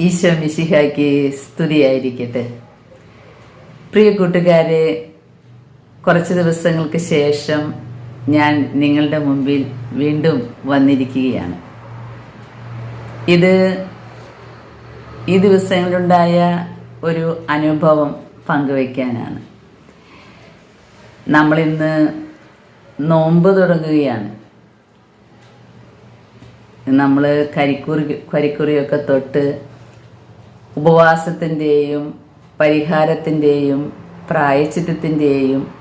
ഈശോ മിശിഹായ്ക്ക് സ്തുതിയായിരിക്കട്ടെ. പ്രിയ കൂട്ടുകാരെ കുറച്ച് ദിവസങ്ങൾക്ക് ശേഷം ഞാൻ നിങ്ങളുടെ മുമ്പിൽ വീണ്ടും വന്നിരിക്കുകയാണ്. ഇത് ഈ ദിവസങ്ങളിലുണ്ടായ ഒരു അനുഭവം പങ്കുവയ്ക്കാനാണ്. നമ്മളിന്ന് നോമ്പ് തുടങ്ങുകയാണ്. നമ്മൾ കരിക്കുറി കരിക്കുറിയൊക്കെ തൊട്ട് ഉപവാസത്തിന്റെയും പരിഹാരത്തിന്റെയും പ്രായച്ചിത്തത്തിന്റെയും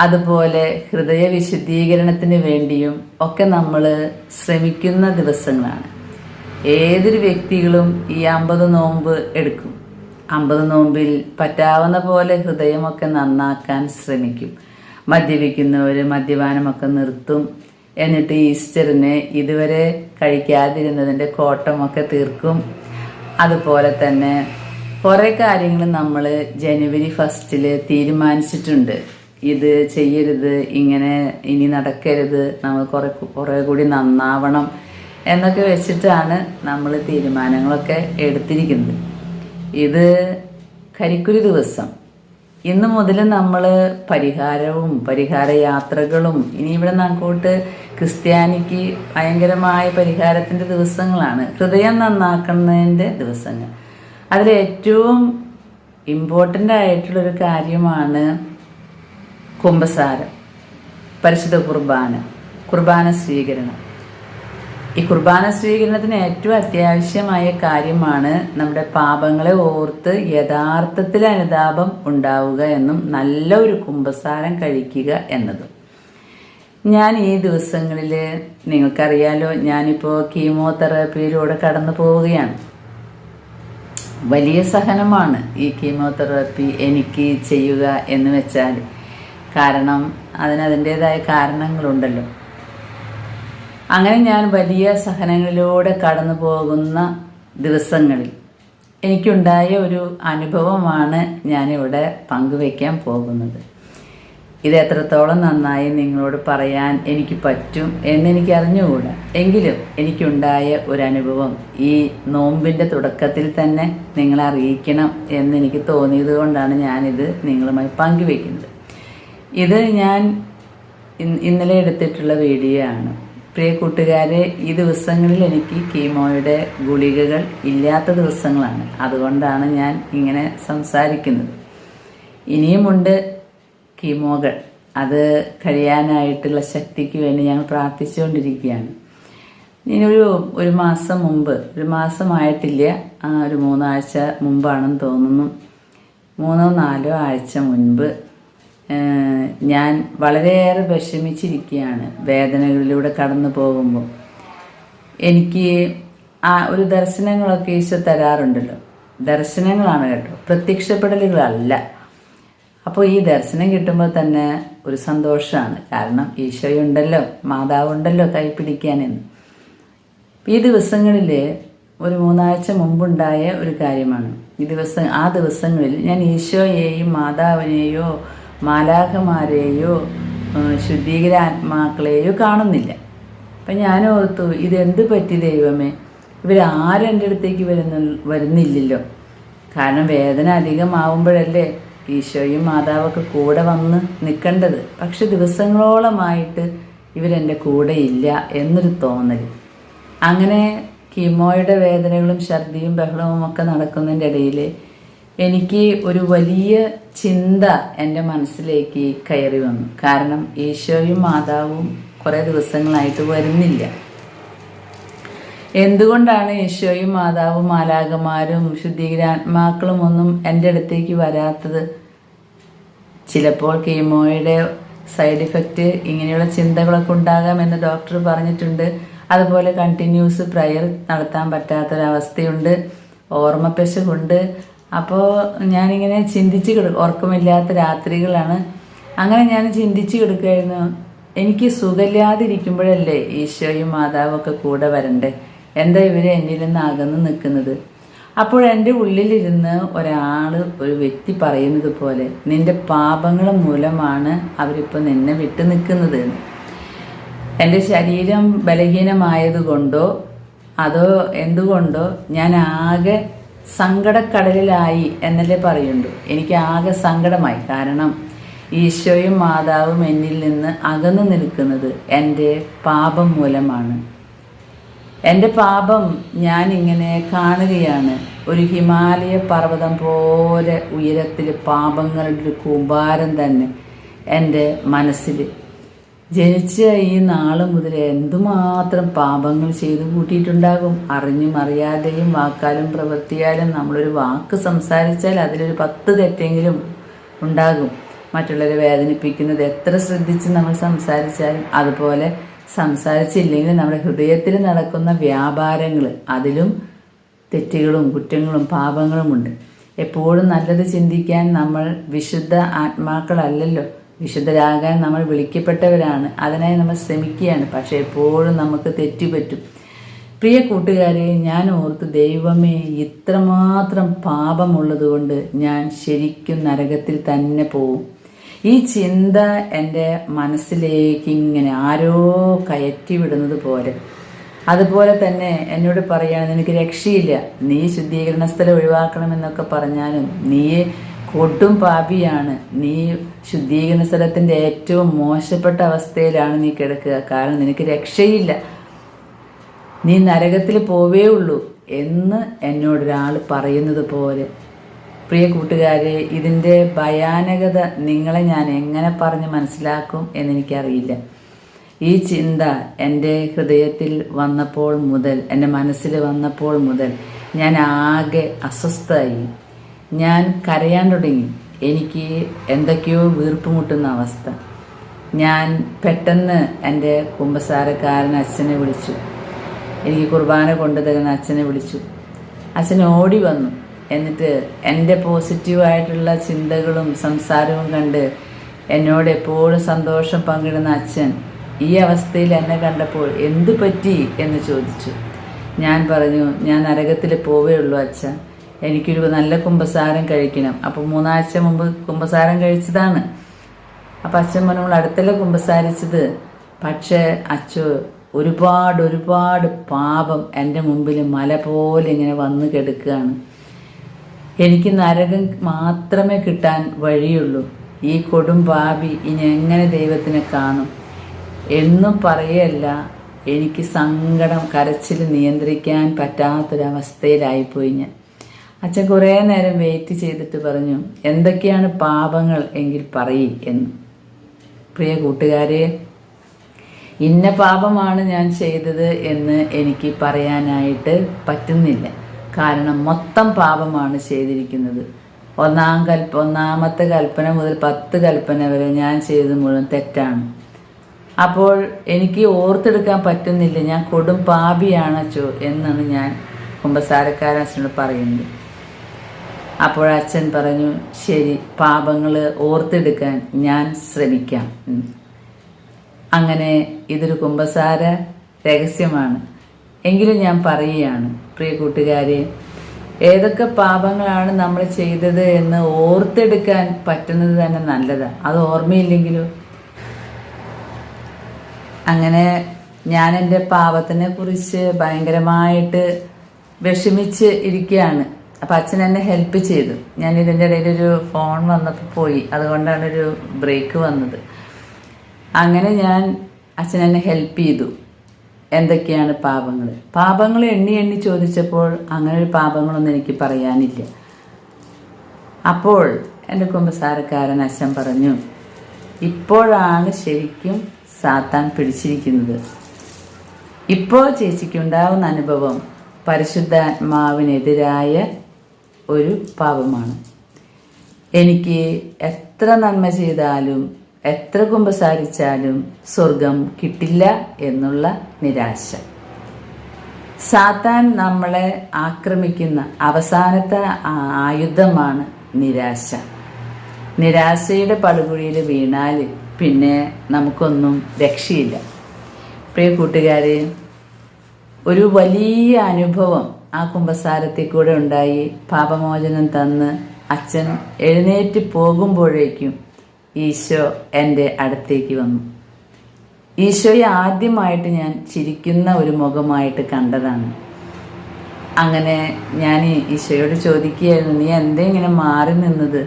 അതുപോലെ ഹൃദയ വിശുദ്ധീകരണത്തിന് വേണ്ടിയും ഒക്കെ നമ്മൾ ശ്രമിക്കുന്ന ദിവസങ്ങളാണ്. ഏതൊരു വ്യക്തികളും ഈ അമ്പത് നോമ്പ് എടുക്കും. അമ്പത് നോമ്പിൽ പറ്റാവുന്ന പോലെ ഹൃദയമൊക്കെ നന്നാക്കാൻ ശ്രമിക്കും. മദ്യപിക്കുന്നവർ മദ്യപാനമൊക്കെ നിർത്തും. എന്നിട്ട് ഈസ്റ്ററിനെ ഇതുവരെ കഴിക്കാതിരുന്നതിന്റെ കോട്ടമൊക്കെ തീർക്കും. അതുപോലെ തന്നെ കുറേ കാര്യങ്ങൾ നമ്മൾ ജനുവരി ഫസ്റ്റിൽ തീരുമാനിച്ചിട്ടുണ്ട്. ഇത് ചെയ്യരുത് ഇങ്ങനെ ഇനി നടക്കരുത് നമ്മൾ കുറേ കുറേ കൂടി നന്നാവണം എന്നൊക്കെ വെച്ചിട്ടാണ് നമ്മൾ തീരുമാനങ്ങളൊക്കെ എടുത്തിരിക്കുന്നത്. ഇത് കരിക്കുരി ദിവസം. ഇന്ന് മുതൽ നമ്മൾ പരിഹാരവും പരിഹാര യാത്രകളും ഇനി ഇവിടെ അങ്ങോട്ട് ക്രിസ്ത്യാനിക്ക് ഭയങ്കരമായ പരിഹാരത്തിന്റെ ദിവസങ്ങളാണ്. ഹൃദയം നന്നാക്കുന്നതിന്റെ ദിവസങ്ങൾ. അതിൽ ഏറ്റവും ഇമ്പോർട്ടന്റ് ആയിട്ടുള്ളൊരു കാര്യമാണ് കുംഭസാരം പരിശുദ്ധ കുർബാന കുർബാന സ്വീകരണം. ഈ കുർബാന സ്വീകരണത്തിന് ഏറ്റവും അത്യാവശ്യമായ കാര്യമാണ് നമ്മുടെ പാപങ്ങളെ ഓർത്ത് യഥാർത്ഥത്തിൽ അനുതാപം ഉണ്ടാവുക എന്നും നല്ല ഒരു കുംഭസാരം കഴിക്കുക എന്നതും. ഞാൻ ഈ ദിവസങ്ങളിൽ നിങ്ങൾക്കറിയാലോ ഞാനിപ്പോൾ കീമോതെറാപ്പിയിലൂടെ കടന്നു പോവുകയാണ്. വലിയ സഹനമാണ് ഈ കീമോതെറാപ്പി എനിക്ക് ചെയ്യുക എന്ന് വെച്ചാൽ. കാരണം അതിന് അതിന്റെതായ കാരണങ്ങളുണ്ടല്ലോ. അങ്ങനെ ഞാൻ വലിയ സഹനങ്ങളിലൂടെ കടന്നു പോകുന്ന ദിവസങ്ങളിൽ എനിക്കുണ്ടായ ഒരു അനുഭവമാണ് ഞാനിവിടെ പങ്കുവയ്ക്കാൻ പോകുന്നത്. ഇത് എത്രത്തോളം നന്നായി നിങ്ങളോട് പറയാൻ എനിക്ക് പറ്റും എന്നെനിക്ക് അറിഞ്ഞുകൂടാ എങ്കിലും എനിക്കുണ്ടായ ഒരു അനുഭവം ഈ നോമ്പിന്റെ തുടക്കത്തിൽ തന്നെ നിങ്ങളെ അറിയിക്കണം എന്ന് എനിക്ക് തോന്നിയത് കൊണ്ടാണ് ഞാനിത് നിങ്ങളുമായി പങ്കുവെക്കുന്നത്. ഇത് ഞാൻ ഇന്നലെ എടുത്തിട്ടുള്ള വീഡിയോ ആണ് പ്രിയ കൂട്ടുകാരെ ഈ ദിവസങ്ങളിൽ എനിക്ക് കീമോയുടെ ഗുളികകൾ ഇല്ലാത്ത ദിവസങ്ങളാണ്. അതുകൊണ്ടാണ് ഞാൻ ഇങ്ങനെ സംസാരിക്കുന്നത്. ഇനിയുമുണ്ട് കീമോകൾ. അത് കഴിയാനായിട്ടുള്ള ശക്തിക്ക് വേണ്ടി ഞങ്ങൾ പ്രാർത്ഥിച്ചുകൊണ്ടിരിക്കുകയാണ്. ഇനിയൊരു ഒരു മാസം മുമ്പ് ഒരു മാസമായിട്ടില്ല ഒരു മൂന്നാഴ്ച മുമ്പാണെന്ന് തോന്നുന്നു. മൂന്നോ നാലോ ആഴ്ച മുൻപ് ഞാൻ വളരെയേറെ വിഷമിച്ചിരിക്കുകയാണ് വേദനകളിലൂടെ കടന്നു പോകുമ്പോൾ. എനിക്ക് ആ ഒരു ദർശനങ്ങളൊക്കെ ഈശോ തരാറുണ്ടല്ലോ. ദർശനങ്ങളാണ് കേട്ടോ. പ്രത്യക്ഷപ്പെടലുകളല്ല. അപ്പോൾ ഈ ദർശനം കിട്ടുമ്പോൾ തന്നെ ഒരു സന്തോഷമാണ് കാരണം ഈശോയുണ്ടല്ലോ മാതാവുണ്ടല്ലോ കൈ പിടിക്കാനെന്ന്. ഈ ദിവസങ്ങളിൽ ഒരു മൂന്നാഴ്ച മുമ്പുണ്ടായ ഒരു കാര്യമാണ്. ഈ ദിവസം ആ ദിവസങ്ങളിൽ ഞാൻ ഈശോയെയും മാതാവിനെയോ മാലാഖമാരെയോ ശുദ്ധീകരാത്മാക്കളെയോ കാണുന്നില്ല. അപ്പം ഞാൻ ഓർത്തു ഇതെന്ത് പറ്റി ദൈവമേ? ഇവരാരും അടുത്തേക്ക് വരുന്ന വരുന്നില്ലല്ലോ. കാരണം വേദന അധികമാവുമ്പോഴല്ലേ ഈശോയും മാതാവൊക്കെ കൂടെ വന്ന് നിൽക്കേണ്ടത്. പക്ഷെ ദിവസങ്ങളോളമായിട്ട് ഇവരെന്റെ കൂടെ ഇല്ല എന്നൊരു തോന്നൽ അങ്ങനെ കീമോയുടെ വേദനകളും ഛർദിയും ബഹളവും ഒക്കെ നടക്കുന്നതിന്റെ ഇടയിൽ എനിക്ക് ഒരു വലിയ ചിന്ത എന്റെ മനസ്സിലേക്ക് കയറി വന്നു. കാരണം ഈശോയും മാതാവും കുറേ ദിവസങ്ങളായിട്ട് വരുന്നില്ല. എന്തുകൊണ്ടാണ് ഈശോയും മാതാവും മാലാകമാരും ശുദ്ധീകരാത്മാക്കളും ഒന്നും എന്റെ അടുത്തേക്ക് വരാത്തത്? ചിലപ്പോൾ കീമോയുടെ സൈഡ് ഇഫക്റ്റ് ഇങ്ങനെയുള്ള ചിന്തകളൊക്കെ ഉണ്ടാകാം എന്ന് ഡോക്ടർ പറഞ്ഞിട്ടുണ്ട്. അതുപോലെ കണ്ടിന്യൂസ് പ്രയർ നടത്താൻ പറ്റാത്തൊരവസ്ഥയുണ്ട്. ഓർമ്മപ്പശുണ്ട് അപ്പോൾ ഞാനിങ്ങനെ ചിന്തിച്ച് കിട ഉറക്കമില്ലാത്ത രാത്രികളാണ്. അങ്ങനെ ഞാൻ ചിന്തിച്ച് കിടക്കുകയായിരുന്നു എനിക്ക് സുഖമില്ലാതിരിക്കുമ്പോഴല്ലേ ഈശോയും മാതാവും ഒക്കെ കൂടെ വരണ്ടേ? എന്താ ഇവർ എന്നിൽ നിന്ന് അകന്ന് നിൽക്കുന്നത്? അപ്പോൾ എന്റെ ഉള്ളിലിരുന്ന് ഒരാൾ ഒരു വ്യക്തി പറയുന്നത് പോലെ നിന്റെ പാപങ്ങൾ മൂലമാണ് അവരിപ്പോൾ നിന്നെ വിട്ടു നിൽക്കുന്നത് എന്റെ ശരീരം ബലഹീനമായതുകൊണ്ടോ അതോ എന്തുകൊണ്ടോ ഞാൻ ആകെ സങ്കടക്കടലിലായി എന്നല്ലേ പറയുള്ളൂ എനിക്ക് ആകെ സങ്കടമായി. കാരണം ഈശോയും മാതാവും എന്നിൽ നിന്ന് അകന്നു നിൽക്കുന്നത് എന്റെ പാപം മൂലമാണ്. എന്റെ പാപം ഞാനിങ്ങനെ കാണുകയാണ്. ഒരു ഹിമാലയ പർവതം പോലെ ഉയരത്തിൽ പാപങ്ങളുടെ ഒരു കൂമ്പാരം തന്നെ എന്റെ മനസ്സിൽ ജനിച്ച ഈ നാൾ മുതൽ എന്തുമാത്രം പാപങ്ങൾ ചെയ്തു കൂട്ടിയിട്ടുണ്ടാകും? അറിഞ്ഞും അറിയാതെയും വാക്കാലും പ്രവൃത്തിയാലും നമ്മളൊരു വാക്ക് സംസാരിച്ചാൽ അതിലൊരു പത്ത് തെറ്റെങ്കിലും ഉണ്ടാകും. മറ്റുള്ളവരെ വേദനിപ്പിക്കുന്നത് എത്ര ശ്രദ്ധിച്ച് നമ്മൾ സംസാരിച്ചാലും അതുപോലെ സംസാരിച്ചില്ലെങ്കിൽ നമ്മുടെ ഹൃദയത്തിൽ നടക്കുന്ന വ്യാപാരങ്ങൾ അതിലും തെറ്റുകളും കുറ്റങ്ങളും പാപങ്ങളുമുണ്ട് എപ്പോഴും നല്ലത് ചിന്തിക്കാൻ നമ്മൾ വിശുദ്ധ ആത്മാക്കളല്ലല്ലോ. വിശുദ്ധരാകാൻ നമ്മൾ വിളിക്കപ്പെട്ടവരാണ്. അതിനായി നമ്മൾ ശ്രമിക്കുകയാണ്. പക്ഷേ എപ്പോഴും നമുക്ക് തെറ്റുപറ്റും പ്രിയ കൂട്ടുകാരെ ഞാൻ ഓർത്ത് ദൈവമേ ഇത്രമാത്രം പാപമുള്ളതുകൊണ്ട് ഞാൻ ശരിക്കും നരകത്തിൽ തന്നെ പോവും ഈ ചിന്ത എന്റെ മനസ്സിലേക്ക് ഇങ്ങനെ ആരോ കയറ്റി വിടുന്നത് പോലെ. അതുപോലെ തന്നെ എന്നോട് പറയാണ് നിനക്ക് രക്ഷയില്ല. നീ ശുദ്ധീകരണ സ്ഥലം ഒഴിവാക്കണമെന്നൊക്കെ പറഞ്ഞാലും നീ കൊടും പാപിയാണ്. നീ ശുദ്ധീകരണ സ്ഥലത്തിന്റെ ഏറ്റവും മോശപ്പെട്ട അവസ്ഥയിലാണ് നീ കിടക്കുക. കാരണം നിനക്ക് രക്ഷയില്ല. നീ നരകത്തിൽ പോവേ ഉള്ളൂ എന്ന് എന്നോടൊരാൾ പറയുന്നത് പോലെ. പ്രിയ കൂട്ടുകാരെ ഇതിന്റെ ഭയാനകത നിങ്ങളെ ഞാൻ എങ്ങനെ പറഞ്ഞ് മനസ്സിലാക്കും എന്നെനിക്കറിയില്ല. ഈ ചിന്ത എന്റെ ഹൃദയത്തിൽ വന്നപ്പോൾ മുതൽ എന്റെ മനസ്സിൽ വന്നപ്പോൾ മുതൽ ഞാൻ ആകെ അസ്വസ്ഥയായി. ഞാൻ കരയാൻ തുടങ്ങി. എനിക്ക് എന്തൊക്കെയോ വീർപ്പ് മുട്ടുന്ന അവസ്ഥ. ഞാൻ പെട്ടെന്ന് എന്റെ കുമ്പസാരക്കാരൻ അച്ഛനെ വിളിച്ചു. എനിക്ക് കുർബാന കൊണ്ടുതരുന്ന അച്ഛനെ വിളിച്ചു. അച്ഛൻ ഓടി വന്നു. എന്നിട്ട് എന്റെ പോസിറ്റീവായിട്ടുള്ള ചിന്തകളും സംസാരവും കണ്ട് എന്നോട് എപ്പോഴും സന്തോഷം പങ്കിടുന്ന അച്ഛൻ ഈ അവസ്ഥയിൽ എന്നെ കണ്ടപ്പോൾ എന്തു പറ്റി എന്ന് ചോദിച്ചു. ഞാൻ പറഞ്ഞു ഞാൻ നരകത്തിൽ പോവേ ഉള്ളൂ അച്ഛ എനിക്കൊരു നല്ല കുമ്പസാരം കഴിക്കണം. അപ്പോൾ മൂന്നാഴ്ച മുമ്പ് കുമ്പസാരം കഴിച്ചതാണ്. അപ്പം അച്ഛൻ പറഞ്ഞു നമ്മൾ അടുത്തല്ല കുമ്പസാരിച്ചത്? പക്ഷേ അച്ഛ ഒരുപാട് ഒരുപാട് പാപം എന്റെ മുമ്പിൽ മല പോലെ ഇങ്ങനെ വന്നു കിടക്കുകയാണ്. എനിക്ക് നരകം മാത്രമേ കിട്ടാൻ വഴിയുള്ളൂ. ഈ കൊടും പാപി ഇനി എങ്ങനെ ദൈവത്തിനെ കാണും? എന്നും പറയല്ല എനിക്ക് സങ്കടം കരച്ചിൽ നിയന്ത്രിക്കാൻ പറ്റാത്തൊരവസ്ഥയിലായിപ്പോയി ഞാൻ. അച്ഛൻ കുറേ നേരം വെയിറ്റ് ചെയ്തിട്ട് പറഞ്ഞു എന്തൊക്കെയാണ് പാപങ്ങൾ എങ്കിൽ പറയി എന്ന്. പ്രിയ കൂട്ടുകാരെ ഇന്ന പാപമാണ് ഞാൻ ചെയ്തത് എന്ന് എനിക്ക് പറയാനായിട്ട് പറ്റുന്നില്ല. കാരണം മൊത്തം പാപമാണ് ചെയ്തിരിക്കുന്നത്. ഒന്നാം കൽപ്പ ഒന്നാമത്തെ കൽപ്പന മുതൽ പത്ത് കൽപ്പന വരെ ഞാൻ ചെയ്തത് മുഴുവൻ തെറ്റാണ്. അപ്പോൾ എനിക്ക് ഓർത്തെടുക്കാൻ പറ്റുന്നില്ല ഞാൻ കൊടും പാപിയാണച്ചോ എന്നാണ് ഞാൻ കുമ്പസാരക്കാരൻ അച്ഛനോട് പറയുന്നത്. അപ്പോൾ അച്ഛൻ പറഞ്ഞു ശരി പാപങ്ങൾ ഓർത്തെടുക്കാൻ ഞാൻ ശ്രമിക്കാം. അങ്ങനെ ഇതൊരു കുമ്പസാര രഹസ്യമാണ്. എങ്കിലും ഞാൻ പറയുകയാണ് പ്രിയ കൂട്ടുകാരെ ഏതൊക്കെ പാപങ്ങളാണ് നമ്മൾ ചെയ്തത് എന്ന് ഓർത്തെടുക്കാൻ പറ്റുന്നത് തന്നെ നല്ലതാണ്. അത് ഓർമ്മയില്ലെങ്കിലും? അങ്ങനെ ഞാൻ എന്റെ പാപത്തിനെ കുറിച്ച് ഭയങ്കരമായിട്ട് വിഷമിച്ച് ഇരിക്കുകയാണ്. അപ്പം അച്ഛൻ എന്നെ ഹെൽപ്പ് ചെയ്തു. ഞാൻ ഇതിന്റെ ഇടയിൽ ഒരു ഫോൺ വന്നപ്പോൾ പോയി. അതുകൊണ്ടാണ് ഒരു ബ്രേക്ക് വന്നത്. അങ്ങനെ ഞാൻ അച്ഛൻ എന്നെ ഹെൽപ്പ് ചെയ്തു. എന്തൊക്കെയാണ് പാപങ്ങൾ പാപങ്ങൾ എണ്ണി എണ്ണി ചോദിച്ചപ്പോൾ അങ്ങനെ ഒരു പാപങ്ങളൊന്നും എനിക്ക് പറയാനില്ല. അപ്പോൾ എന്റെ കുമ്പസാരക്കാരൻ അച്ഛൻ പറഞ്ഞു ഇപ്പോഴാണ് ശരിക്കും സാത്താൻ പിടിച്ചിരിക്കുന്നത്. ഇപ്പോൾ ചേച്ചിക്ക് ഉണ്ടാവുന്ന അനുഭവം പരിശുദ്ധാത്മാവിനെതിരായ ഒരു പാപമാണ്. എനിക്ക് എത്ര നന്മ ചെയ്താലും എത്ര കുമ്പസാരിച്ചാലും സ്വർഗം കിട്ടില്ല എന്നുള്ള നിരാശ. സാത്താൻ നമ്മളെ ആക്രമിക്കുന്ന അവസാനത്തെ ആയുധമാണ് നിരാശ. നിരാശയുടെ പടുകുഴിയിൽ വീണാൽ പിന്നെ നമുക്കൊന്നും രക്ഷയില്ല. പ്രിയ കൂട്ടുകാരെ ഒരു വലിയ അനുഭവം ആ കുമ്പസാരത്തിൽ കൂടെ ഉണ്ടായി. പാപമോചനം തന്ന് അച്ഛൻ എഴുന്നേറ്റ് പോകുമ്പോഴേക്കും ഈശോ എന്റെ അടുത്തേക്ക് വന്നു. ഈശോയെ ആദ്യമായിട്ട് ഞാൻ ചിരിക്കുന്ന ഒരു മുഖമായിട്ട് കണ്ടതാണ്. അങ്ങനെ ഞാൻ ഈശോയോട് ചോദിക്കുകയായിരുന്നു നീ എന്തേ ഇങ്ങനെ മാറി നിന്നത്?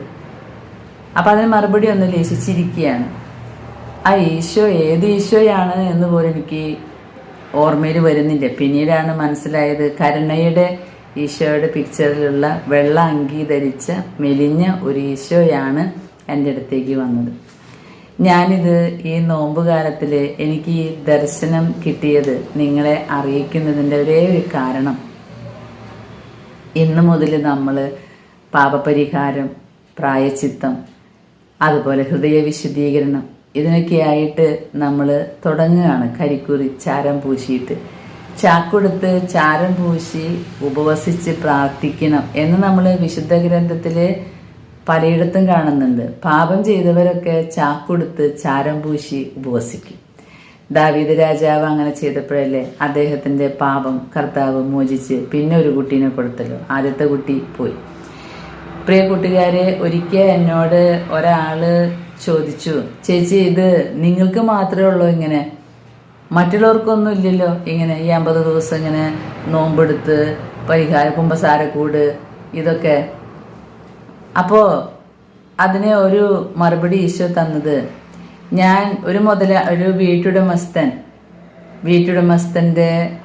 അപ്പം അതിന് മറുപടി ഒന്ന് ലേശിച്ചിരിക്കുകയാണ് ആ ഈശോ ഏത് ഈശോയാണ് എന്ന് പോലും എനിക്ക് ഓർമ്മയിൽ വരുന്നില്ല. പിന്നീടാണ് മനസ്സിലായത് കരുണയുടെ ഈശോയുടെ പിക്ചറിലുള്ള വെള്ള അംഗീകരിച്ച മെലിഞ്ഞ ഒരു ഈശോയാണ് എന്റെ അടുത്തേക്ക് വന്നത്. ഞാനിത് ഈ നോമ്പ് കാലത്തിൽ എനിക്ക് ഈ ദർശനം കിട്ടിയത് നിങ്ങളെ അറിയിക്കുന്നതിന്റെ ഒരേ ഒരു കാരണം. ഇന്ന് മുതൽ നമ്മൾ പാപപരിഹാരം പ്രായച്ചിത്തം അതുപോലെ ഹൃദയ വിശുദ്ധീകരണം ഇതിനൊക്കെയായിട്ട് നമ്മൾ തുടങ്ങുകയാണ്. കരിക്കുറി ചാരം പൂശിയിട്ട്. ചാക്കൊടുത്ത് ചാരം പൂശി ഉപവസിച്ച് പ്രാർത്ഥിക്കണം എന്ന് നമ്മൾ വിശുദ്ധ ഗ്രന്ഥത്തിൽ പലയിടത്തും കാണുന്നുണ്ട്. പാപം ചെയ്തവരൊക്കെ ചാക്കൊടുത്ത് ചാരം പൂശി ഉപവസിക്കും. ദാവീദ് രാജാവ് അങ്ങനെ ചെയ്തപ്പോഴല്ലേ അദ്ദേഹത്തിന്റെ പാപം കർത്താവ് മോചിച്ച് പിന്നെ ഒരു കുട്ടീനെ കൊടുത്തല്ലോ. ആദ്യത്തെ കുട്ടി പോയി. പ്രിയ കൂട്ടുകാരെ ഒരിക്കൽ എന്നോട് ഒരാൾ ചോദിച്ചു ചേച്ചി ഇത് നിങ്ങൾക്ക് മാത്രമേ ഉള്ളൂ ഇങ്ങനെ? മറ്റുള്ളവർക്കൊന്നും ഇല്ലല്ലോ ഇങ്ങനെ ഈ അമ്പത് ദിവസം ഇങ്ങനെ നോമ്പെടുത്ത് പരിഹാര കുമ്പസാരക്കൂട് ഇതൊക്കെ അപ്പോൾ അതിന് ഒരു മറുപടി ഈശോ തന്നത് ഞാൻ ഒരു മുതൽ ഒരു വീട്ടുടമസ്ഥൻ വീട്ടുടമസ്ഥന്റെ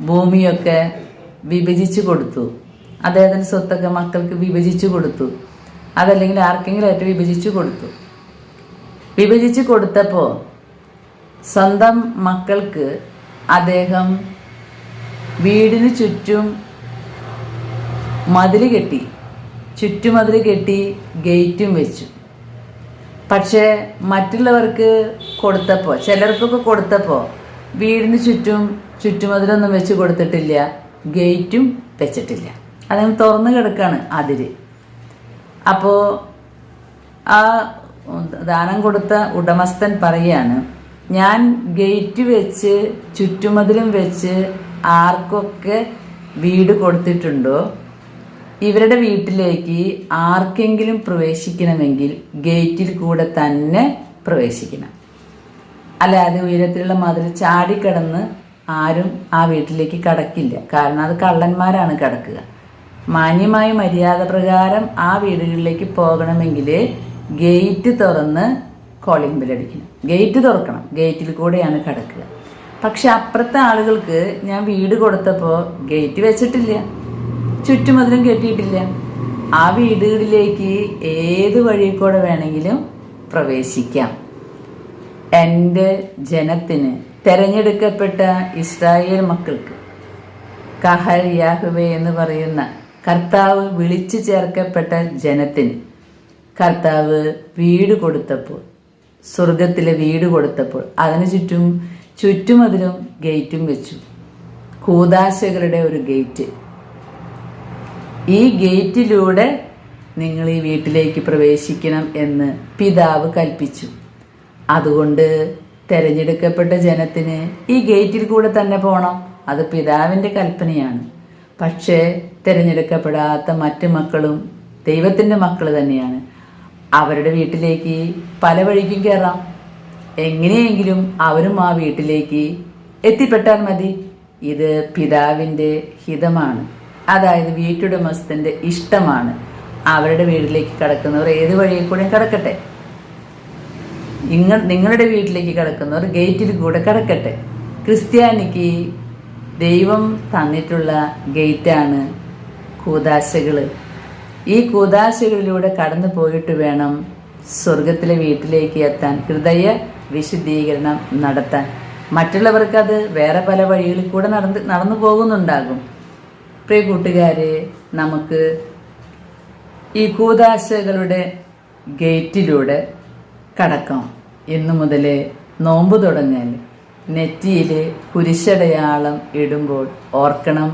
ഭൂമിയൊക്കെ വിഭജിച്ചു കൊടുത്തു. അദ്ദേഹത്തിന്റെ സ്വത്തൊക്കെ മക്കൾക്ക് വിഭജിച്ചു കൊടുത്തു. അതല്ലെങ്കിൽ ആർക്കെങ്കിലും ആയിട്ട് വിഭജിച്ചു കൊടുത്തു. വിഭജിച്ചു കൊടുത്തപ്പോൾ സ്വന്തം മക്കൾക്ക് അദ്ദേഹം വീടിന് ചുറ്റും മതിൽ കെട്ടി. ചുറ്റുമതിൽ കെട്ടി ഗേറ്റും വെച്ചു. പക്ഷേ മറ്റുള്ളവർക്ക് കൊടുത്തപ്പോൾ ചിലർക്കൊക്കെ കൊടുത്തപ്പോൾ വീടിന് ചുറ്റും ചുറ്റുമതിലൊന്നും വെച്ച് കൊടുത്തിട്ടില്ല ഗേറ്റും വെച്ചിട്ടില്ല. അതിന് തുറന്നു കിടക്കാണ് അതിര്. അപ്പോൾ ആ ദാനം കൊടുത്ത ഉടമസ്ഥൻ പറയാണ് ഞാൻ ഗേറ്റ് വെച്ച് ചുറ്റുമതിലും വെച്ച് ആർക്കൊക്കെ വീട് കൊടുത്തിട്ടുണ്ടോ? ഇവരുടെ വീട്ടിലേക്ക് ആർക്കെങ്കിലും പ്രവേശിക്കണമെങ്കിൽ ഗേറ്റിൽ കൂടെ തന്നെ പ്രവേശിക്കണം. അല്ലാതെ ഉയരത്തിലുള്ള മതിൽ ചാടിക്കടന്ന് ആരും ആ വീട്ടിലേക്ക് കടക്കില്ല. കാരണം അത് കള്ളന്മാരാണ് കടക്കുക. മാന്യമായ മര്യാദ പ്രകാരം ആ വീടുകളിലേക്ക് പോകണമെങ്കിൽ ഗേറ്റ് തുറന്ന് കോളിംഗ് ബില്ലടിക്കണം ഗേറ്റ് തുറക്കണം. ഗേറ്റിൽ കൂടെയാണ് കടക്കുക. പക്ഷെ അപ്പുറത്തെ ആളുകൾക്ക് ഞാൻ വീട് കൊടുത്തപ്പോൾ ഗേറ്റ് വെച്ചിട്ടില്ല. ചുറ്റുമതിലും കെട്ടിയിട്ടില്ല. ആ വീടുകളിലേക്ക് ഏത് വഴി കൂടെ വേണമെങ്കിലും പ്രവേശിക്കാം. എന്റെ ജനത്തിന് തെരഞ്ഞെടുക്കപ്പെട്ട ഇസ്രായേൽ മക്കൾക്ക് കഹൽ യാഹുബെ എന്ന് പറയുന്ന കർത്താവ് വിളിച്ചു ചേർക്കപ്പെട്ട ജനത്തിന് കർത്താവ് വീട് കൊടുത്തപ്പോൾ സ്വർഗത്തിലെ വീട് കൊടുത്തപ്പോൾ അതിന് ചുറ്റും ചുറ്റുമതിലും ഗേറ്റും വെച്ചു. കൂതാശകളുടെ ഒരു ഗേറ്റ്. ഈ ഗേറ്റിലൂടെ നിങ്ങൾ ഈ വീട്ടിലേക്ക് പ്രവേശിക്കണം എന്ന് പിതാവ് കൽപ്പിച്ചു. അതുകൊണ്ട് തിരഞ്ഞെടുക്കപ്പെട്ട ജനത്തിന് ഈ ഗേറ്റിൽ കൂടെ തന്നെ പോകണം അത് പിതാവിന്റെ കൽപ്പനയാണ്. പക്ഷേ തിരഞ്ഞെടുക്കപ്പെടാത്ത മറ്റു മക്കളും ദൈവത്തിന്റെ മക്കൾ തന്നെയാണ്. അവരുടെ വീട്ടിലേക്ക് പല വഴിക്കും കയറാം എങ്ങനെയെങ്കിലും അവരും ആ വീട്ടിലേക്ക് എത്തിപ്പെട്ടാൽ മതി. ഇത് പിതാവിന്റെ ഹിതമാണ്. അതായത് വീട്ടുടമസ്ഥന്റെ ഇഷ്ടമാണ് അവരുടെ വീട്ടിലേക്ക് കടക്കുന്നവർ ഏത് വഴിയിൽ കൂടെ കടക്കട്ടെ? നിങ്ങൾ നിങ്ങളുടെ വീട്ടിലേക്ക് കടക്കുന്നവർ ഗേറ്റിൽ കൂടെ കടക്കട്ടെ. ക്രിസ്ത്യാനിക്ക് ദൈവം തന്നിട്ടുള്ള ഗേറ്റാണ് കൂതാശകൾ ഈ കൂതാശകളിലൂടെ കടന്നു പോയിട്ട് വേണം സ്വർഗത്തിലെ വീട്ടിലേക്ക് എത്താൻ ഹൃദയ വിശുദ്ധീകരണം നടത്താൻ. മറ്റുള്ളവർക്ക് അത് വേറെ പല വഴികളിൽ കൂടെ നടന്ന് നടന്നു പോകുന്നുണ്ടാകും. പ്രിയ കൂട്ടുകാരെ നമുക്ക് ഈ കൂതാശകളുടെ ഗേറ്റിലൂടെ കടക്കാം. ഇന്നു മുതൽ നോമ്പ് തുടങ്ങാൻ നെറ്റിയിൽ കുരിശടയാളം ഇടുമ്പോൾ ഓർക്കണം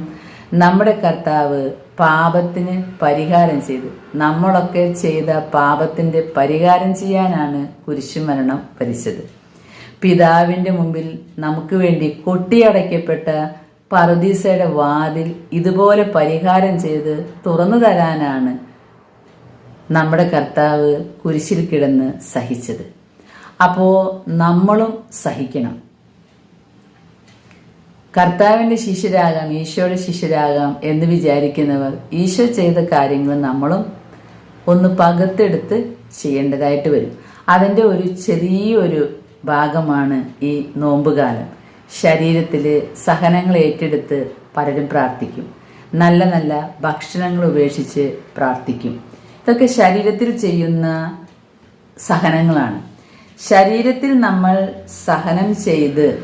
നമ്മുടെ കർത്താവ് പാപത്തിന് പരിഹാരം ചെയ്തു. നമ്മളൊക്കെ ചെയ്ത പാപത്തിന്റെ പരിഹാരം ചെയ്യാനാണ് കുരിശുമരണം ഭരിച്ചത് പിതാവിന്റെ മുമ്പിൽ നമുക്ക് വേണ്ടി കൊട്ടിയടയ്ക്കപ്പെട്ട പറുദീസയുടെ വാതിൽ ഇതുപോലെ പരിഹാരം ചെയ്ത് തുറന്നു തരാനാണ് നമ്മുടെ കർത്താവ് കുരിശിൽ കിടന്ന് സഹിച്ചത്. അപ്പോൾ നമ്മളും സഹിക്കണം. കർത്താവിന്റെ ശിഷ്യരാകാം ഈശോയുടെ ശിഷ്യരാകാം എന്ന് വിചാരിക്കുന്നവർ ഈശോ ചെയ്ത കാര്യങ്ങൾ നമ്മളും ഒന്ന് പകത്തെടുത്ത് ചെയ്യേണ്ടതായിട്ട് വരും. അതിന്റെ ഒരു ചെറിയൊരു ഭാഗമാണ് ഈ നോമ്പുകാലം. ശരീരത്തിൽ സഹനങ്ങൾ ഏറ്റെടുത്ത് പലരും പ്രാർത്ഥിക്കും. നല്ല നല്ല ഭക്ഷണങ്ങൾ ഉപേക്ഷിച്ച് പ്രാർത്ഥിക്കും. ഇതൊക്കെ ശരീരത്തിൽ ചെയ്യുന്ന സഹനങ്ങളാണ്. ശരീരത്തിൽ നമ്മൾ സഹനം ചെയ്ത്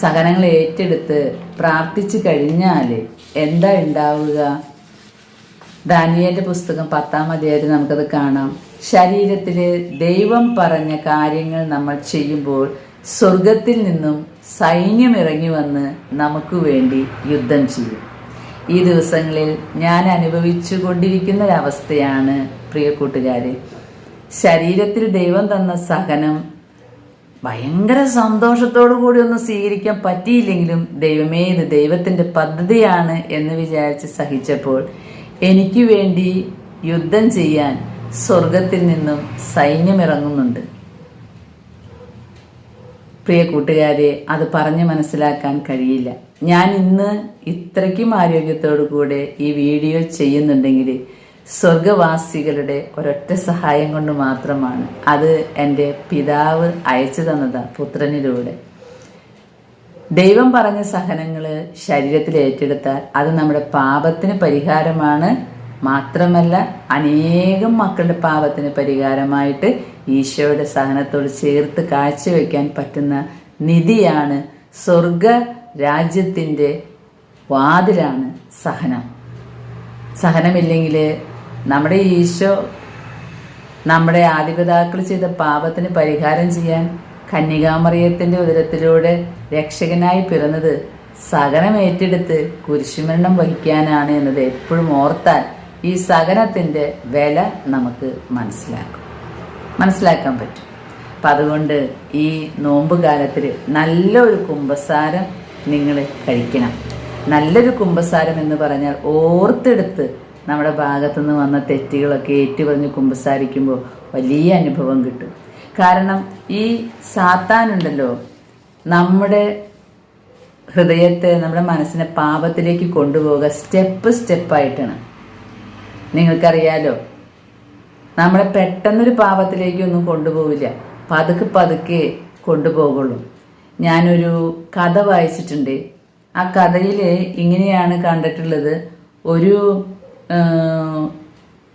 സഹനങ്ങൾ ഏറ്റെടുത്ത് പ്രാർത്ഥിച്ചു കഴിഞ്ഞാൽ എന്താ ഉണ്ടാവുക? ദാനിയന്റെ പുസ്തകം പത്താം അധ്യായത്തിൽ നമുക്കത് കാണാം. ശരീരത്തിൽ ദൈവം പറഞ്ഞ കാര്യങ്ങൾ നമ്മൾ ചെയ്യുമ്പോൾ സ്വർഗത്തിൽ നിന്നും സൈന്യം ഇറങ്ങി വന്ന് നമുക്ക് വേണ്ടി യുദ്ധം ചെയ്യും. ഈ ദിവസങ്ങളിൽ ഞാൻ അനുഭവിച്ചു കൊണ്ടിരിക്കുന്ന ഒരവസ്ഥയാണ് പ്രിയ കൂട്ടുകാരെ. ശരീരത്തിൽ ദൈവം തന്ന സഹനം ഭയങ്കര സന്തോഷത്തോടു കൂടി ഒന്നും സ്വീകരിക്കാൻ പറ്റിയില്ലെങ്കിലും ദൈവമേ ഇത് ദൈവത്തിന്റെ പദ്ധതിയാണ് എന്ന് വിചാരിച്ച് സഹിച്ചപ്പോൾ എനിക്ക് വേണ്ടി യുദ്ധം ചെയ്യാൻ സ്വർഗത്തിൽ നിന്നും സൈന്യം ഇറങ്ങുന്നുണ്ട് പ്രിയ കൂട്ടുകാരെ അത് പറഞ്ഞു മനസ്സിലാക്കാൻ കഴിയില്ല. ഞാൻ ഇന്ന് ഇത്രയ്ക്കും ആരോഗ്യത്തോടു കൂടെ ഈ വീഡിയോ ചെയ്യുന്നുണ്ടെങ്കിൽ സ്വർഗവാസികളുടെ ഒരൊറ്റ സഹായം കൊണ്ട് മാത്രമാണ്. അത് എന്റെ പിതാവ് അയച്ചു തന്നതാ പുത്രനിലൂടെ. ദൈവം പറഞ്ഞ സഹനങ്ങൾ ശരീരത്തിൽ ഏറ്റെടുത്താൽ അത് നമ്മുടെ പാപത്തിന് പരിഹാരമാണ്. മാത്രമല്ല അനേകം മക്കളുടെ പാപത്തിന് പരിഹാരമായിട്ട് ഈശോയുടെ സഹനത്തോട് ചേർത്ത് കാഴ്ചവെക്കാൻ പറ്റുന്ന നിധിയാണ് സ്വർഗ രാജ്യത്തിന്റെ വാതിലാണ് സഹനം. സഹനമില്ലെങ്കിൽ നമ്മുടെ ഈശോ നമ്മുടെ ആദിപിതാക്കൾ ചെയ്ത പാപത്തിന് പരിഹാരം ചെയ്യാൻ കന്യകാമറിയത്തിന്റെ ഉദരത്തിലൂടെ രക്ഷകനായി പിറന്നത് സഹനം ഏറ്റെടുത്ത് കുരിശുമരണം വഹിക്കാനാണ് എന്നത് എപ്പോഴും ഓർത്താൽ ഈ സഹനത്തിന്റെ വില നമുക്ക് മനസ്സിലാക്കും. മനസ്സിലാക്കാൻ പറ്റും. അപ്പം അതുകൊണ്ട് ഈ നോമ്പ് കാലത്തിൽ നല്ലൊരു കുമ്പസാരം നിങ്ങൾ കഴിക്കണം. നല്ലൊരു കുമ്പസാരം എന്ന് പറഞ്ഞാൽ ഓർത്തെടുത്ത് നമ്മുടെ ഭാഗത്തുനിന്ന് വന്ന തെറ്റുകളൊക്കെ ഏറ്റുപറഞ്ഞ് കുമ്പസാരിക്കുമ്പോൾ വലിയ അനുഭവം കിട്ടും. കാരണം ഈ സാത്താനുണ്ടല്ലോ നമ്മുടെ ഹൃദയത്തെ നമ്മുടെ മനസ്സിനെ പാപത്തിലേക്ക് കൊണ്ടുപോകുക സ്റ്റെപ്പ് സ്റ്റെപ്പായിട്ടാണ്. നിങ്ങൾക്കറിയാലോ നമ്മളെ പെട്ടെന്നൊരു പാപത്തിലേക്കൊന്നും കൊണ്ടുപോകില്ല പതുക്കെ പതുക്കെ കൊണ്ടുപോകുള്ളൂ. ഞാനൊരു കഥ വായിച്ചിട്ടുണ്ട്. ആ കഥയിൽ ഇങ്ങനെയാണ് കണ്ടിട്ടുള്ളത്. ഒരു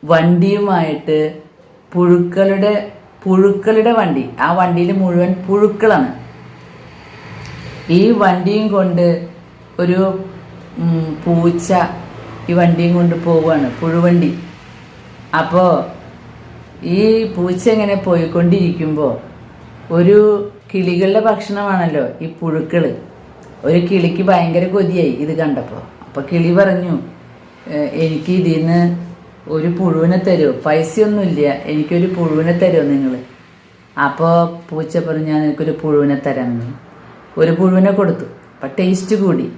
വണ്ടിയുമായിട്ട് പുഴുക്കളുടെ പുഴുക്കളുടെ വണ്ടി. ആ വണ്ടിയിൽ മുഴുവൻ പുഴുക്കളാണ്. ഈ വണ്ടിയും കൊണ്ട് ഒരു പൂച്ച ഈ വണ്ടിയും കൊണ്ട് പോവുകയാണ് പുഴുവണ്ടി. അപ്പോൾ ഈ പൂച്ച ഇങ്ങനെ പോയിക്കൊണ്ടിരിക്കുമ്പോൾ ഒരു കിളികളുടെ ഭക്ഷണമാണല്ലോ ഈ പുഴുക്കൾ ഒരു കിളിക്ക് ഭയങ്കര കൊതിയായി ഇത് കണ്ടപ്പോൾ അപ്പോൾ കിളി പറഞ്ഞു എനിക്ക് ഇതിൽ നിന്ന് ഒരു പുഴുവിനെ തരുമോ പൈസയൊന്നുമില്ല. എനിക്കൊരു പുഴുവിനെ തരുമോ നിങ്ങൾ അപ്പോൾ പൂച്ച പറഞ്ഞു ഞാൻ നിനക്കൊരു പുഴുവിനെ തരാമെന്ന്. ഒരു പുഴുവിനെ കൊടുത്തു. അപ്പം ടേസ്റ്റ് കൂടി.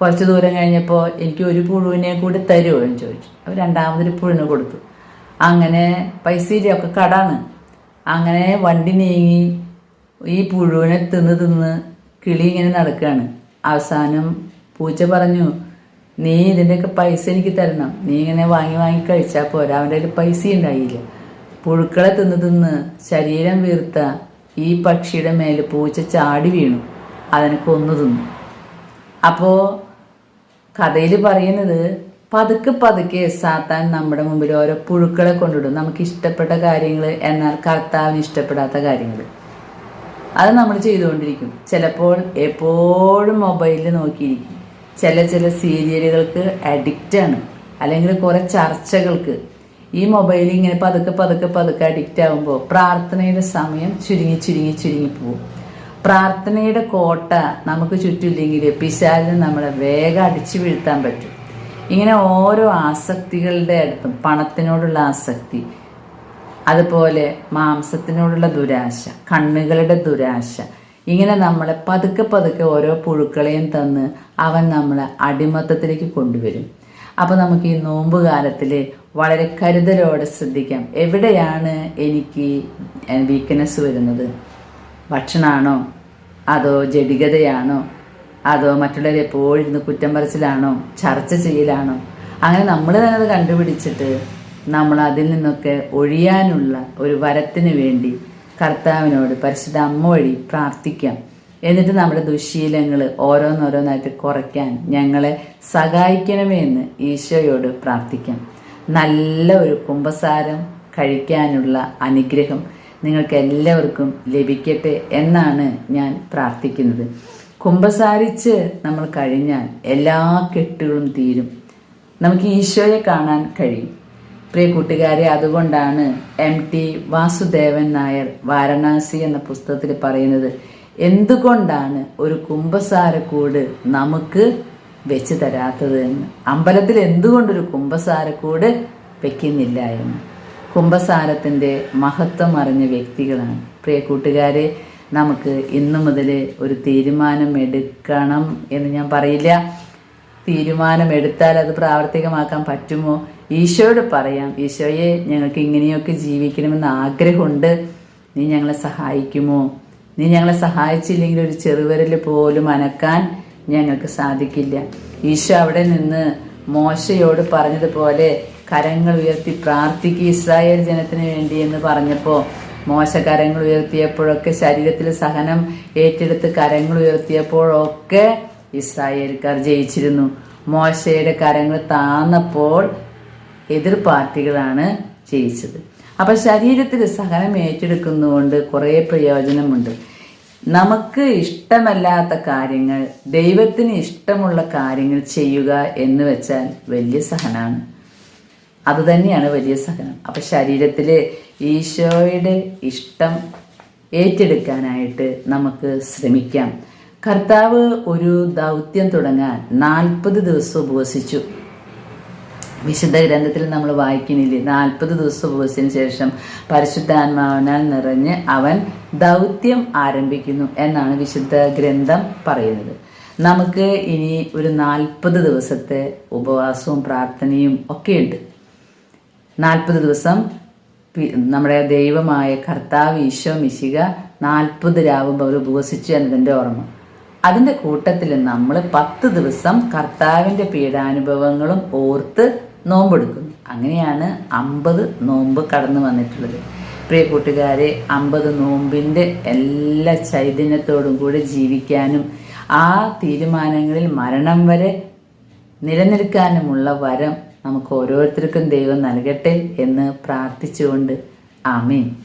കുറച്ച് ദൂരം കഴിഞ്ഞപ്പോൾ എനിക്ക് ഒരു പുഴുവിനെ കൂടി തരുമോ എന്ന് ചോദിച്ചു. അപ്പോൾ രണ്ടാമതൊരു പുഴുവിനെ കൊടുത്തു. അങ്ങനെ പൈസ കടാണ്. അങ്ങനെ വണ്ടി നീങ്ങി ഈ പുഴുവിനെ തിന്ന് തിന്ന് കിളി ഇങ്ങനെ നടക്കുകയാണ് അവസാനം പൂച്ച പറഞ്ഞു നീ ഇതിന്റെയൊക്കെ പൈസ എനിക്ക് തരണം. നീ ഇങ്ങനെ വാങ്ങി വാങ്ങി കഴിച്ചാൽ പോരാ. അവന്റെ കയ്യിൽ പൈസ ഉണ്ടായില്ല. പുഴുക്കളെ തിന്ന് തിന്ന് ശരീരം വീർത്ത ഈ പക്ഷിയുടെ മേൽ പൂച്ച ചാടി വീണു. അതിനെ കൊന്നു തിന്നു. അപ്പോൾ കഥയിൽ പറയുന്നത് പതുക്കെ പതുക്കെ സാത്താൻ നമ്മുടെ മുമ്പിൽ ഓരോ പുഴുക്കളെ കൊണ്ടിടും. നമുക്ക് ഇഷ്ടപ്പെട്ട കാര്യങ്ങൾ എന്നാൽ കർത്താവിന് ഇഷ്ടപ്പെടാത്ത കാര്യങ്ങൾ അത് നമ്മൾ ചെയ്തുകൊണ്ടിരിക്കും. ചിലപ്പോൾ എപ്പോഴും മൊബൈലിൽ നോക്കിയിരിക്കും. ചില ചില സീരിയലുകൾക്ക് അഡിക്റ്റ് ആണ്. അല്ലെങ്കിൽ കുറേ ചർച്ചകൾക്ക് ഈ മൊബൈൽ ഇങ്ങനെ പതുക്കെ പതുക്കെ പതുക്കെ അഡിക്റ്റ് ആകുമ്പോൾ പ്രാർത്ഥനയുടെ സമയം ചുരുങ്ങി ചുരുങ്ങി ചുരുങ്ങി പോകും. പ്രാർത്ഥനയുടെ കോട്ട നമുക്ക് ചുറ്റില്ലെങ്കിൽ പിശാലിന് നമ്മളെ വേഗം അടിച്ചു വീഴ്ത്താൻ പറ്റും. ഇങ്ങനെ ഓരോ ആസക്തികളുടെ അടുത്ത് പണത്തിനോടുള്ള ആസക്തി അതുപോലെ മാംസത്തിനോടുള്ള ദുരാശ കണ്ണുകളുടെ ദുരാശ ഇങ്ങനെ നമ്മളെ പതുക്കെ പതുക്കെ ഓരോ പുഴുക്കളെയും തന്ന് അവൻ നമ്മളെ അടിമത്തത്തിലേക്ക് കൊണ്ടുവരും. അപ്പോൾ നമുക്ക് ഈ നോമ്പ് കാലത്തിൽ വളരെ കരുതലോടെ ശ്രദ്ധിക്കാം. എവിടെയാണ് എനിക്ക് വീക്ക്നെസ് വരുന്നത്? ഭക്ഷണമാണോ അതോ ജഡികതയാണോ അതോ മറ്റുള്ളവരെ എപ്പോഴും ഇരുന്ന് കുറ്റം പറച്ചിലാണോ? ചർച്ച ചെയ്യലാണോ? അങ്ങനെ നമ്മൾ തന്നെ അത് കണ്ടുപിടിച്ചിട്ട് നമ്മൾ അതിൽ നിന്നൊക്കെ ഒഴിയാനുള്ള ഒരു വരത്തിന് വേണ്ടി കർത്താവിനോട് പരിശുദ്ധ അമ്മ വഴി പ്രാർത്ഥിക്കാം. എന്നിട്ട് നമ്മുടെ ദുശീലങ്ങൾ ഓരോന്നോരോന്നായിട്ട് കുറയ്ക്കാൻ ഞങ്ങളെ സഹായിക്കണമേ എന്ന് ഈശോയോട് പ്രാർത്ഥിക്കാം. നല്ല ഒരു കുമ്പസാരം കഴിക്കാനുള്ള അനുഗ്രഹം നിങ്ങൾക്ക് എല്ലാവർക്കും ലഭിക്കട്ടെ എന്നാണ് ഞാൻ പ്രാർത്ഥിക്കുന്നത്. കുംഭസാരിച്ച് നമ്മൾ കഴിഞ്ഞാൽ എല്ലാ കെട്ടുകളും തീരും. നമുക്ക് ഈശോയെ കാണാൻ കഴിയും. പ്രിയ കൂട്ടുകാരെ അതുകൊണ്ടാണ് എം ടി വാസുദേവൻ നായർ വാരണാസി എന്ന പുസ്തകത്തിൽ പറയുന്നത് എന്തുകൊണ്ടാണ് ഒരു കുംഭസാരക്കൂട് നമുക്ക് വെച്ച് തരാത്തത് എന്ന്? അമ്പലത്തിൽ എന്തുകൊണ്ടൊരു കുംഭസാരക്കൂട് വെക്കുന്നില്ല എന്ന്? കുമ്പസാരത്തിന്റെ മഹത്വം അറിഞ്ഞ വ്യക്തികളാണ്. പ്രിയ കൂട്ടുകാരെ നമുക്ക് ഇന്നു മുതൽ ഒരു തീരുമാനം എടുക്കണം എന്ന് ഞാൻ പറയില്ല. തീരുമാനം എടുത്താൽ അത് പ്രാവർത്തികമാക്കാൻ പറ്റുമോ? ഈശോയോട് പറയാം ഈശോയെ ഞങ്ങൾക്ക് ഇങ്ങനെയൊക്കെ ജീവിക്കണമെന്ന് ആഗ്രഹമുണ്ട്. നീ ഞങ്ങളെ സഹായിക്കുമോ? നീ ഞങ്ങളെ സഹായിച്ചില്ലെങ്കിൽ ഒരു ചെറുവിരൽ പോലും അനക്കാൻ ഞങ്ങൾക്ക് സാധിക്കില്ല. ഈശോ അവിടെ നിന്ന് മോശയോട് പറഞ്ഞതുപോലെ കരങ്ങൾ ഉയർത്തി പ്രാർത്ഥിക്കുക ഇസ്രായേൽ ജനത്തിന് വേണ്ടി എന്ന് പറഞ്ഞപ്പോൾ മോശ കരങ്ങൾ ഉയർത്തിയപ്പോഴൊക്കെ ശരീരത്തിൽ സഹനം ഏറ്റെടുത്ത് കരങ്ങൾ ഉയർത്തിയപ്പോഴൊക്കെ ഇസ്രായേൽക്കാർ ജയിച്ചിരുന്നു. മോശയുടെ കരങ്ങൾ താന്നപ്പോൾ എതിർ പാർട്ടികളാണ് ജയിച്ചത്. അപ്പൊ ശരീരത്തിൽ സഹനം ഏറ്റെടുക്കുന്നതുകൊണ്ട് കുറേ പ്രയോജനമുണ്ട്. നമുക്ക് ഇഷ്ടമല്ലാത്ത കാര്യങ്ങൾ ദൈവത്തിന് ഇഷ്ടമുള്ള കാര്യങ്ങൾ ചെയ്യുക എന്ന് വെച്ചാൽ വലിയ സഹനാണ്. അതുതന്നെയാണ് വലിയ സഹനം. അപ്പൊ ശരീരത്തിൽ ഈശോയുടെ ഇഷ്ടം ഏറ്റെടുക്കാനായിട്ട് നമുക്ക് ശ്രമിക്കാം. കർത്താവ് ഒരു ദൗത്യം തുടങ്ങാൻ നാൽപ്പത് ദിവസം ഉപവസിച്ചു. വിശുദ്ധ ഗ്രന്ഥത്തിൽ നമ്മൾ വായിക്കുന്നില്ലേ? നാൽപ്പത് ദിവസം ഉപവസിച്ചതിന് ശേഷം പരിശുദ്ധാത്മാവിനാൽ നിറഞ്ഞ് അവൻ ദൗത്യം ആരംഭിക്കുന്നു എന്നാണ് വിശുദ്ധ ഗ്രന്ഥം പറയുന്നത്. നമുക്ക് ഇനി ഒരു നാൽപ്പത് ദിവസത്തെ ഉപവാസവും പ്രാർത്ഥനയും ഒക്കെയുണ്ട്. നാൽപ്പത് ദിവസം നമ്മുടെ ദൈവമായ കർത്താവ് ഈശോ മിശിക നാൽപ്പത് രാവും അവർ ഉപവസിച്ചു എന്നതിന്റെ ഓർമ്മ. അതിന്റെ കൂട്ടത്തിൽ നമ്മൾ പത്ത് ദിവസം കർത്താവിന്റെ പീഡാനുഭവങ്ങളും ഓർത്ത് നോമ്പെടുക്കുന്നു. അങ്ങനെയാണ് അമ്പത് നോമ്പ് കടന്നു വന്നിട്ടുള്ളത്. പ്രിയ കൂട്ടുകാരെ അമ്പത് നോമ്പിന്റെ എല്ലാ ചൈതന്യത്തോടും കൂടി ജീവിക്കാനും ആ തീരുമാനങ്ങളിൽ മരണം വരെ നിലനിൽക്കാനുമുള്ള വരം നമുക്ക് ഓരോരുത്തർക്കും ദൈവം നൽകട്ടെ എന്ന് പ്രാർത്ഥിച്ചുകൊണ്ട്. ആമേൻ.